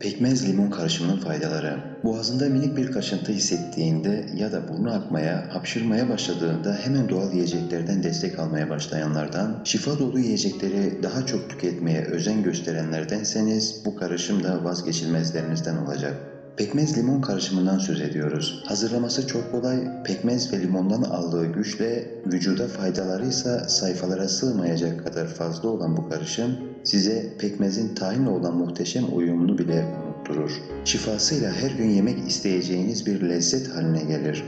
Pekmez limon karışımının faydaları. Boğazında minik bir kaşıntı hissettiğinde ya da burnu akmaya, hapşırmaya başladığında hemen doğal yiyeceklerden destek almaya başlayanlardan, şifa dolu yiyecekleri daha çok tüketmeye özen gösterenlerdenseniz bu karışım da vazgeçilmezlerinizden olacak. Pekmez limon karışımından söz ediyoruz. Hazırlaması çok kolay, pekmez ve limondan aldığı güçle vücuda faydaları ise sayfalara sığmayacak kadar fazla olan bu karışım size pekmezin tahinle olan muhteşem uyumunu bile unutturur. Şifasıyla her gün yemek isteyeceğiniz bir lezzet haline gelir.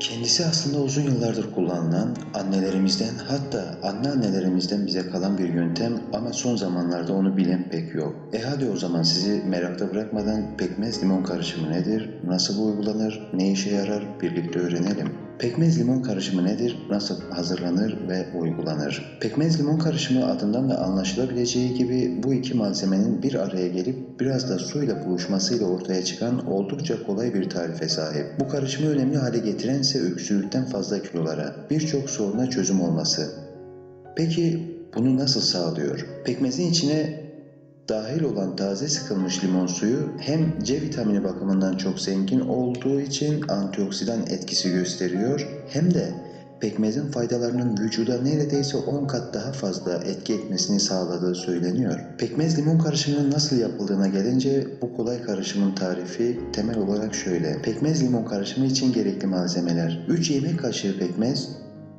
Kendisi aslında uzun yıllardır kullanılan, annelerimizden hatta anneannelerimizden bize kalan bir yöntem ama son zamanlarda onu bilen pek yok. E hadi o zaman sizi merakta bırakmadan pekmez limon karışımı nedir, nasıl uygulanır, ne işe yarar birlikte öğrenelim. Pekmez limon karışımı nedir, nasıl hazırlanır ve uygulanır? Pekmez limon karışımı adından da anlaşılabileceği gibi bu iki malzemenin bir araya gelip biraz da suyla buluşmasıyla ortaya çıkan oldukça kolay bir tarife sahip. Bu karışımı önemli hale getiren ise öksürükten fazla kilolara, birçok soruna çözüm olması. Peki bunu nasıl sağlıyor? Pekmezin içine dahil olan taze sıkılmış limon suyu hem C vitamini bakımından çok zengin olduğu için antioksidan etkisi gösteriyor hem de pekmezin faydalarının vücuda neredeyse 10 kat daha fazla etki etmesini sağladığı söyleniyor. Pekmez limon karışımının nasıl yapıldığına gelince bu kolay karışımın tarifi temel olarak şöyle. Pekmez limon karışımı için gerekli malzemeler 3 yemek kaşığı pekmez,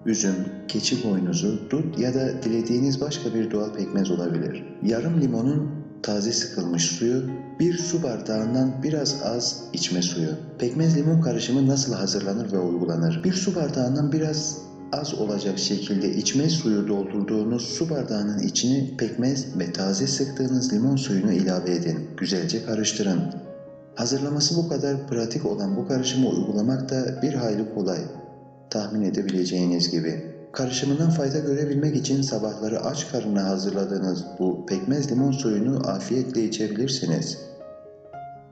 üzüm, keçi boynuzu, dut ya da dilediğiniz başka bir doğal pekmez olabilir. Yarım limonun taze sıkılmış suyu, bir su bardağından biraz az içme suyu. Pekmez limon karışımı nasıl hazırlanır ve uygulanır? Bir su bardağından biraz az olacak şekilde içme suyu doldurduğunuz su bardağının içine pekmez ve taze sıktığınız limon suyunu ilave edin. Güzelce karıştırın. Hazırlaması bu kadar pratik olan bu karışımı uygulamak da bir hayli kolay tahmin edebileceğiniz gibi. Karışımından fayda görebilmek için sabahları aç karnına hazırladığınız bu pekmez limon suyunu afiyetle içebilirsiniz.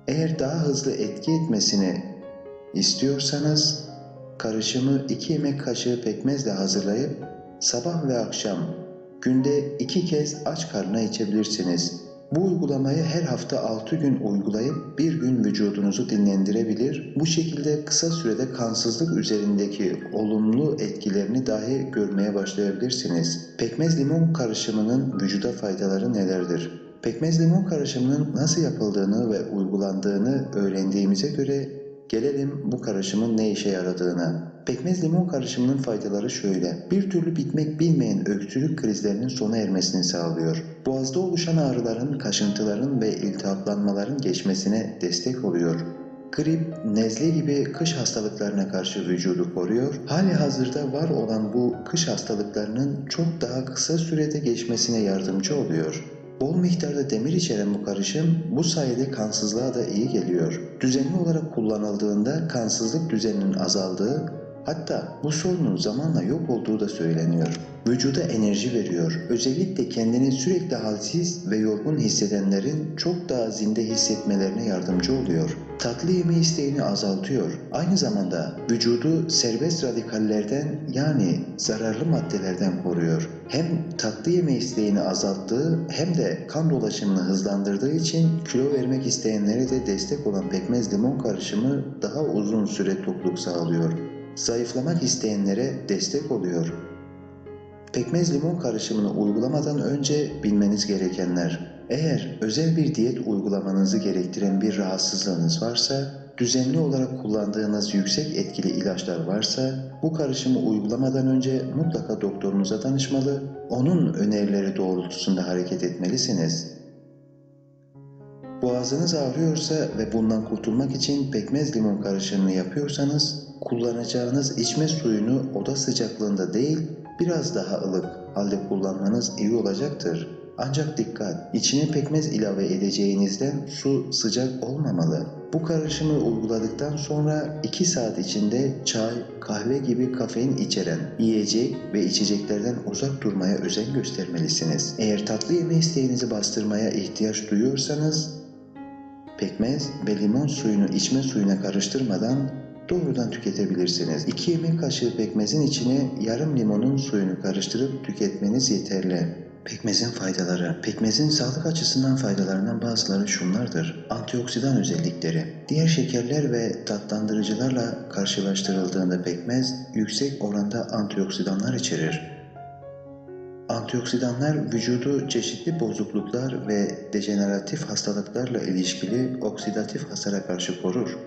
Eğer daha hızlı etki etmesini istiyorsanız karışımı 2 yemek kaşığı pekmezle hazırlayıp sabah ve akşam günde 2 kez aç karnına içebilirsiniz. Bu uygulamayı her hafta 6 gün uygulayıp bir gün vücudunuzu dinlendirebilir. Bu şekilde kısa sürede kansızlık üzerindeki olumlu etkilerini dahi görmeye başlayabilirsiniz. Pekmez limon karışımının vücuda faydaları nelerdir? Pekmez limon karışımının nasıl yapıldığını ve uygulandığını öğrendiğimize göre gelelim bu karışımın ne işe yaradığına. Pekmez limon karışımının faydaları şöyle. Bir türlü bitmek bilmeyen öksürük krizlerinin sona ermesini sağlıyor. Boğazda oluşan ağrıların, kaşıntıların ve iltihaplanmaların geçmesine destek oluyor. Grip, nezle gibi kış hastalıklarına karşı vücudu koruyor. Hali hazırda var olan bu kış hastalıklarının çok daha kısa sürede geçmesine yardımcı oluyor. Bol miktarda demir içeren bu karışım bu sayede kansızlığa da iyi geliyor. Düzenli olarak kullanıldığında kansızlık düzeninin azaldığı hatta bu sorunun zamanla yok olduğu da söyleniyor. Vücuda enerji veriyor. Özellikle kendini sürekli halsiz ve yorgun hissedenlerin çok daha zinde hissetmelerine yardımcı oluyor. Tatlı yeme isteğini azaltıyor. Aynı zamanda vücudu serbest radikallerden yani zararlı maddelerden koruyor. Hem tatlı yeme isteğini azalttığı hem de kan dolaşımını hızlandırdığı için kilo vermek isteyenlere de destek olan pekmez limon karışımı daha uzun süre tokluk sağlıyor. Zayıflamak isteyenlere destek oluyor. Pekmez limon karışımını uygulamadan önce bilmeniz gerekenler. Eğer özel bir diyet uygulamanızı gerektiren bir rahatsızlığınız varsa, düzenli olarak kullandığınız yüksek etkili ilaçlar varsa, bu karışımı uygulamadan önce mutlaka doktorunuza danışmalı, onun önerileri doğrultusunda hareket etmelisiniz. Boğazınız ağrıyorsa ve bundan kurtulmak için pekmez limon karışımını yapıyorsanız, kullanacağınız içme suyunu oda sıcaklığında değil, biraz daha ılık halde kullanmanız iyi olacaktır. Ancak dikkat, içine pekmez ilave edeceğinizden su sıcak olmamalı. Bu karışımı uyguladıktan sonra 2 saat içinde çay, kahve gibi kafein içeren yiyecek ve içeceklerden uzak durmaya özen göstermelisiniz. Eğer tatlı yeme isteğinizi bastırmaya ihtiyaç duyuyorsanız pekmez ve limon suyunu içme suyuna karıştırmadan doğrudan tüketebilirsiniz. 2 yemek kaşığı pekmezin içine yarım limonun suyunu karıştırıp tüketmeniz yeterli. Pekmezin faydaları. Pekmezin sağlık açısından faydalarından bazıları şunlardır. Antioksidan özellikleri. Diğer şekerler ve tatlandırıcılarla karşılaştırıldığında pekmez yüksek oranda antioksidanlar içerir. Antioksidanlar vücudu çeşitli bozukluklar ve dejeneratif hastalıklarla ilişkili oksidatif hasara karşı korur.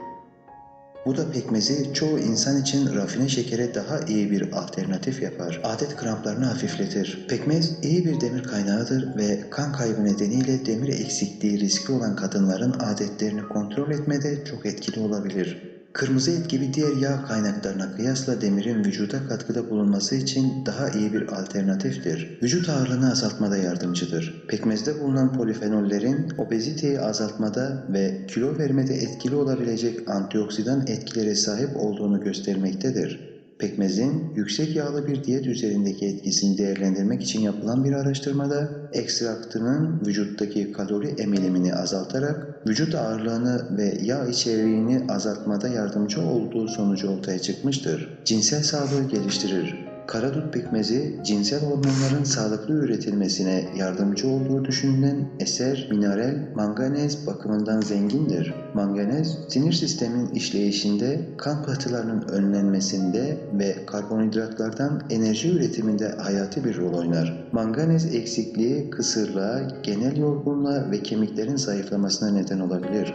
Bu da pekmezi çoğu insan için rafine şekere daha iyi bir alternatif yapar. Adet kramplarını hafifletir. Pekmez iyi bir demir kaynağıdır ve kan kaybı nedeniyle demir eksikliği riski olan kadınların adetlerini kontrol etmede çok etkili olabilir. Kırmızı et gibi diğer yağ kaynaklarına kıyasla demirin vücuda katkıda bulunması için daha iyi bir alternatiftir. Vücut ağırlığını azaltmada yardımcıdır. Pekmezde bulunan polifenollerin obeziteyi azaltmada ve kilo vermede etkili olabilecek antioksidan etkilere sahip olduğunu göstermektedir. Pekmezin yüksek yağlı bir diyet üzerindeki etkisini değerlendirmek için yapılan bir araştırmada ekstraktının vücuttaki kalori emilimini azaltarak vücut ağırlığını ve yağ içeriğini azaltmada yardımcı olduğu sonucu ortaya çıkmıştır. Cinsel sağlığı geliştirir. Karadut pekmezi cinsel hormonların sağlıklı üretilmesine yardımcı olduğu düşünülen eser mineral manganez bakımından zengindir. Manganez sinir sistemin işleyişinde, kan pıhtılarının önlenmesinde ve karbonhidratlardan enerji üretiminde hayati bir rol oynar. Manganez eksikliği kısırlığa, genel yorgunluğa ve kemiklerin zayıflamasına neden olabilir.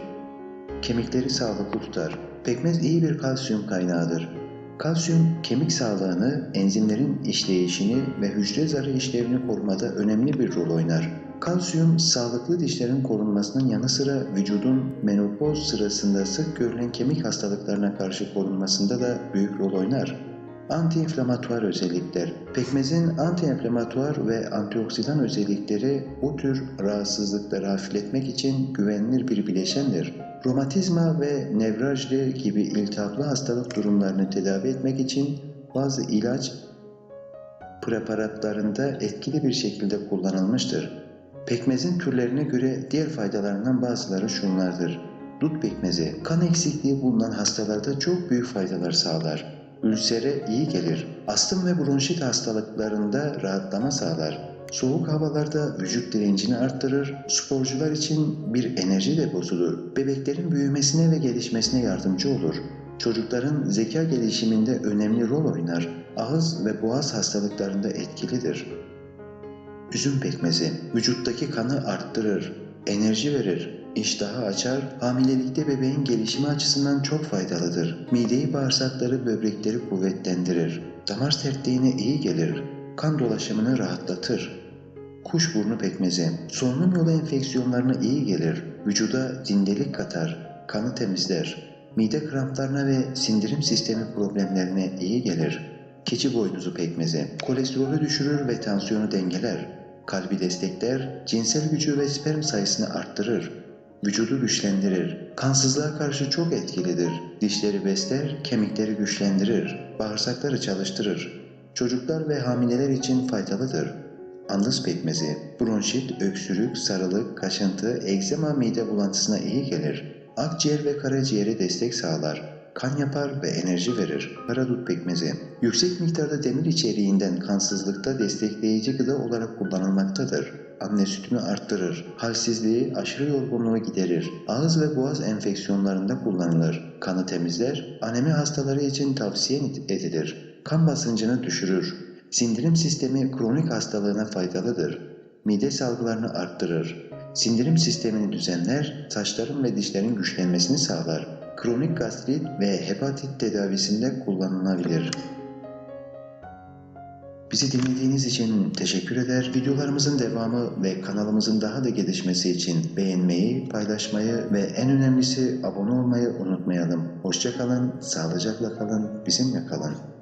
Kemikleri sağlıklı tutar. Pekmez iyi bir kalsiyum kaynağıdır. Kalsiyum kemik sağlığını, enzimlerin işleyişini ve hücre zarı işlevini korumada önemli bir rol oynar. Kalsiyum sağlıklı dişlerin korunmasının yanı sıra vücudun menopoz sırasında sık görülen kemik hastalıklarına karşı korunmasında da büyük rol oynar. Antiinflamatuar özellikler. Pekmezin antiinflamatuar ve antioksidan özellikleri bu tür rahatsızlıkları hafifletmek için güvenilir bir bileşendir. Romatizma ve nevralji gibi iltihaplı hastalık durumlarını tedavi etmek için bazı ilaç preparatlarında etkili bir şekilde kullanılmıştır. Pekmezin türlerine göre diğer faydalarından bazıları şunlardır. Dut pekmezi, kan eksikliği bulunan hastalarda çok büyük faydalar sağlar. Ülsere iyi gelir. Astım ve bronşit hastalıklarında rahatlama sağlar. Soğuk havalarda vücut direncini arttırır, sporcular için bir enerji deposudur. Bebeklerin büyümesine ve gelişmesine yardımcı olur. Çocukların zeka gelişiminde önemli rol oynar. Ağız ve boğaz hastalıklarında etkilidir. Üzüm pekmezi vücuttaki kanı arttırır, enerji verir, iştahı açar, hamilelikte bebeğin gelişimi açısından çok faydalıdır. Mideyi, bağırsakları, böbrekleri kuvvetlendirir. Damar sertliğine iyi gelir. Kan dolaşımını rahatlatır. Kuşburnu pekmezi solunum yolu enfeksiyonlarına iyi gelir. Vücuda zindelik katar, kanı temizler. Mide kramplarına ve sindirim sistemi problemlerine iyi gelir. Keçi boynuzu pekmezi kolesterolü düşürür ve tansiyonu dengeler. Kalbi destekler, cinsel gücü ve sperm sayısını arttırır. Vücudu güçlendirir. Kansızlığa karşı çok etkilidir. Dişleri besler, kemikleri güçlendirir. Bağırsakları çalıştırır. Çocuklar ve hamileler için faydalıdır. Andız pekmezi, bronşit, öksürük, sarılık, kaşıntı, egzema mide bulantısına iyi gelir. Akciğer ve karaciğere destek sağlar. Kan yapar ve enerji verir. Karadut pekmezi, yüksek miktarda demir içeriğinden kansızlıkta destekleyici gıda olarak kullanılmaktadır. Anne sütünü arttırır. Halsizliği, aşırı yorgunluğu giderir. Ağız ve boğaz enfeksiyonlarında kullanılır. Kanı temizler. Anemi hastaları için tavsiye edilir. Kan basıncını düşürür. Sindirim sistemi kronik hastalığına faydalıdır. Mide salgılarını arttırır. Sindirim sistemini düzenler, saçların ve dişlerin güçlenmesini sağlar. Kronik gastrit ve hepatit tedavisinde kullanılabilir. Bizi dinlediğiniz için teşekkür eder. Videolarımızın devamı ve kanalımızın daha da gelişmesi için beğenmeyi, paylaşmayı ve en önemlisi abone olmayı unutmayalım. Hoşça kalın, sağlıcakla kalın, bizimle kalın.